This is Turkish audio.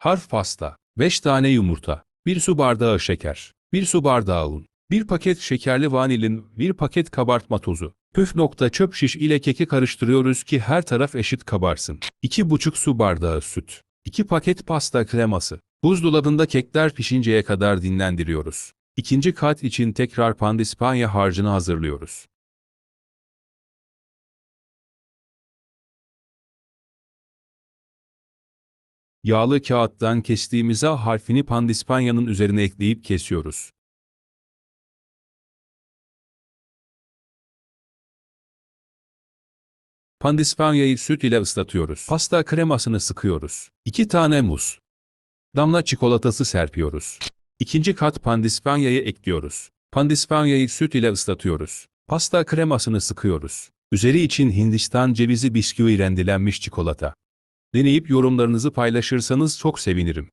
Harf pasta. 5 tane yumurta. 1 su bardağı şeker. 1 su bardağı un. 1 paket şekerli vanilin, 1 paket kabartma tozu. Püf nokta çöp şiş ile keki karıştırıyoruz ki her taraf eşit kabarsın. 2,5 su bardağı süt. 2 paket pasta kreması. Buzdolabında kekler pişinceye kadar dinlendiriyoruz. İkinci kat için tekrar pandispanya harcını hazırlıyoruz. Yağlı kağıttan kestiğimiz A harfini pandispanyanın üzerine ekleyip kesiyoruz. Pandispanyayı süt ile ıslatıyoruz. Pasta kremasını sıkıyoruz. 2 tane muz. Damla çikolatası serpiyoruz. İkinci kat pandispanyayı ekliyoruz. Pandispanyayı süt ile ıslatıyoruz. Pasta kremasını sıkıyoruz. Üzeri için Hindistan cevizi bisküvi rendelenmiş çikolata. Deneyip yorumlarınızı paylaşırsanız çok sevinirim.